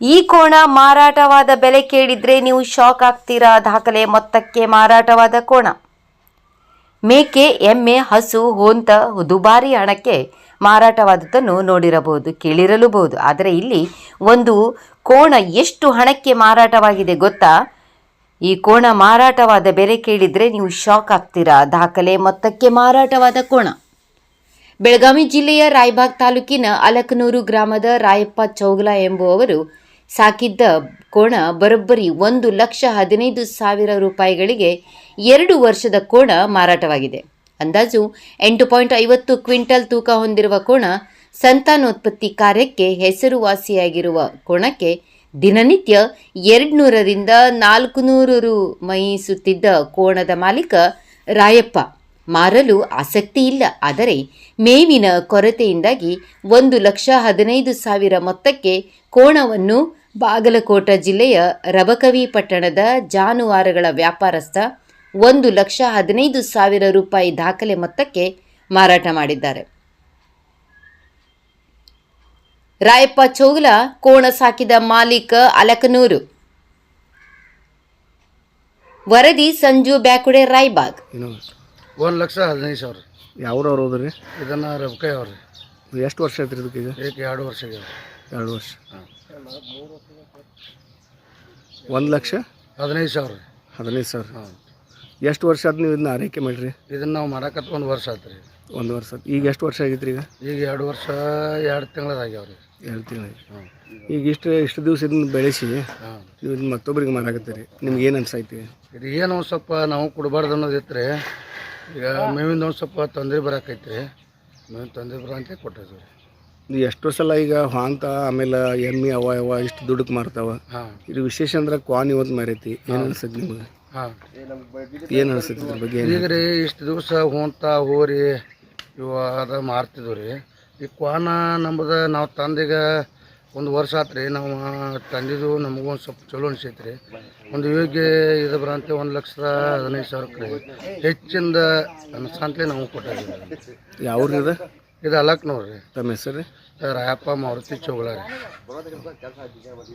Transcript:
ಈ ಕೋಣ ಮಾರಾಟವಾದ ಬೆಲೆ ಕೇಳಿದ್ರೆ ನೀವು ಶಾಕ್ ಆಗ್ತೀರಾ? ದಾಖಲೆ ಮೊತ್ತಕ್ಕೆ ಮಾರಾಟವಾದ ಕೋಣ. ಮೇಕೆ, ಎಮ್ಮೆ, ಹಸು, ಹೋಂತ ದುಬಾರಿ ಹಣಕ್ಕೆ ಮಾರಾಟವಾದದ್ದನ್ನು ನೋಡಿರಬಹುದು, ಕೇಳಿರಲೂಬಹುದು. ಆದರೆ ಇಲ್ಲಿ ಒಂದು ಕೋಣ ಎಷ್ಟು ಹಣಕ್ಕೆ ಮಾರಾಟವಾಗಿದೆ ಗೊತ್ತಾ? ಈ ಕೋಣ ಮಾರಾಟವಾದ ಬೆಲೆ ಕೇಳಿದರೆ ನೀವು ಶಾಕ್ ಆಗ್ತೀರಾ? ದಾಖಲೆ ಮೊತ್ತಕ್ಕೆ ಮಾರಾಟವಾದ ಕೋಣ. ಬೆಳಗಾವಿ ಜಿಲ್ಲೆಯ ರಾಯಬಾಗ್ ತಾಲೂಕಿನ ಅಲಕನೂರು ಗ್ರಾಮದ ರಾಯಪ್ಪ ಚೌಗಲ ಎಂಬುವವರು ಸಾಕಿದ್ದ ಕೋಣ ಬರೋಬ್ಬರಿ ಒಂದು ಲಕ್ಷ ಹದಿನೈದು ಸಾವಿರ ರೂಪಾಯಿಗಳಿಗೆ ಎರಡು ವರ್ಷದ ಕೋಣ ಮಾರಾಟವಾಗಿದೆ. ಅಂದಾಜು ಎಂಟು ಪಾಯಿಂಟ್ ಐವತ್ತು ಕ್ವಿಂಟಲ್ ತೂಕ ಹೊಂದಿರುವ ಕೋಣ ಸಂತಾನೋತ್ಪತ್ತಿ ಕಾರ್ಯಕ್ಕೆ ಹೆಸರುವಾಸಿಯಾಗಿರುವ ಕೋಣಕ್ಕೆ ದಿನನಿತ್ಯ ಎರಡ್ನೂರರಿಂದ ನಾಲ್ಕು ನೂರು ರು ಮಯಿಸುತ್ತಿದ್ದ ಕೋಣದ ಮಾಲೀಕ ರಾಯಪ್ಪ. ಮಾರಲು ಆಸಕ್ತಿ ಇಲ್ಲ ಆದರೆ ಮೇವಿನ ಕೊರತೆಯಿಂದಾಗಿ ಒಂದು ಲಕ್ಷ ಹದಿನೈದು ಸಾವಿರ ಮೊತ್ತಕ್ಕೆ ಕೋಣವನ್ನು ಬಾಗಲಕೋಟ ಜಿಲ್ಲೆಯ ರಬಕವಿ ಪಟ್ಟಣದ ಜಾನುವಾರುಗಳ ವ್ಯಾಪಾರಸ್ಥ ಒಂದು ಲಕ್ಷ ಹದಿನೈದು ಸಾವಿರ ರೂಪಾಯಿ ದಾಖಲೆ ಮೊತ್ತಕ್ಕೆ ಮಾರಾಟ ಮಾಡಿದ್ದಾರೆ. ರಾಯಪ್ಪ ಚೌಗಲ ಕೋಣ ಸಾಕಿದ ಮಾಲೀಕ ಅಲಕನೂರು. ವರದಿ ಸಂಜು ಬ್ಯಾಕುಡೆ ರಾಯ್ಬಾಗ್. ಒಂದು ಲಕ್ಷ ಹದಿನೈದು ಸಾವಿರ. ಯಾವ್ರವ್ರು ಹೋದ್ರಿ? ಇದನ್ನು ರೊಕ್ಕ ಅವ್ರಿ. ಎಷ್ಟು ವರ್ಷ ಐತ್ರಿ ಇದಕ್ಕೆ ಈಗ ಈಗ ಎರಡು ವರ್ಷ ಆಗ್ಯಾವ ಎರಡು ವರ್ಷ. ಒಂದು ಲಕ್ಷ? ಹದಿನೈದು ಸಾವಿರ. ಹದಿನೈದು ಸಾವಿರ. ಹಾಂ. ಎಷ್ಟು ವರ್ಷ ಆದ್ ನೀವು ಇದನ್ನ ಆರೈಕೆ ಮಾಡಿರಿ? ಇದನ್ನು ನಾವು ಮಾಡಕತ್ತ ಒಂದು ವರ್ಷ ಆಯ್ತು ರೀ. ಒಂದು ವರ್ಷ ಆತ್. ಈಗ ಎಷ್ಟು ವರ್ಷ ಆಗೈತ್ರಿ ಈಗ? ಈಗ ಎರಡು ವರ್ಷ ಎರಡು ತಿಂಗಳದಾಗ್ಯಾವ ರೀ ಎರಡು ತಿಂಗಳು ಹಾಂ. ಈಗ ಇಷ್ಟು ಇಷ್ಟು ದಿವಸ ಇದನ್ನ ಬೆಳೆಸಿ ಹಾಂ. ನೀವು ಇದನ್ನ ಮತ್ತೊಬ್ಬರಿಗೆ ಮಾರಾಕತ್ತೀರಿ. ನಿಮ್ಗೆ ಏನು ಅನ್ಸೈತಿ? ಇದು ಏನು ಸ್ವಲ್ಪ ನಾವು ಕೊಡಬಾರ್ದು ಅನ್ನೋದು ಇತ್ತು ರೀ ಈಗ ಮೇವಿಂದ ಒಂದು ಸ್ವಲ್ಪ ತೊಂದರೆ ಬರಾಕೈತಿ ರೀ ಮೇವಿನ ತೊಂದರೆ ಬರ ಅಂತ ಕೊಟ್ಟಿದ್ವಿ. ರೀ ನೀವು ಎಷ್ಟೋ ಸಲ ಈಗ ಹಾಂತ ಆಮೇಲೆ ಎಮ್ಮೆ ಅವ ಅವ ಇಷ್ಟು ದುಡ್ಡಕ್ಕೆ ಮಾರ್ತಾವ. ಹಾಂ. ಇದು ವಿಶೇಷ ಅಂದ್ರೆ ಕ್ವಾನ್ ಇವತ್ತು ಮಾರೈತಿ. ಏನು ಅನ್ಸತ್ತೆ ನಿಮಗೆ? ಹಾಂ. ಏನು ಅನ್ಸುತ್ತೆ ಇದ್ರ ಬಗ್ಗೆ ಏನು ಈಗ ರೀ ಇಷ್ಟು ದಿವಸ ಹೋಂತ ಹೋರಿ ಇವ ಅದ ಮಾರ್ತಿದ್ವು ರೀ. ಈ ಕ್ವಾನ ನಮ್ಮದು ನಾವು ತಂದೀಗ ಒಂದು ವರ್ಷ ಆತು ರೀ ನಾವು ತಂದಿದ್ದು ನಮಗೂ ಒಂದು ಸ್ವಲ್ಪ ಚಲೋ ಅನಿಸೈತೆ ರೀ ಒಂದು ಯೋಗ್ಯ ಇದು ಬರಂತೆ ಒಂದು ಲಕ್ಷದ ಹದಿನೈದು ಸಾವಿರಕ್ಕೆ ರೀ ಹೆಚ್ಚಿಂದ ಅನ್ಸಂತಲೇ ನಾವು ಕೊಟ್ಟಿದ್ದೀವಿ. ಯಾವ ಇದು ಇದು ಅಲಕ್ ನೋಡ್ರಿ ತಮ್ಮ ಹೆಸರು ರಾಯಪ್ಪ ಮಾರುತಿ ಚೌಗಳ ರೀ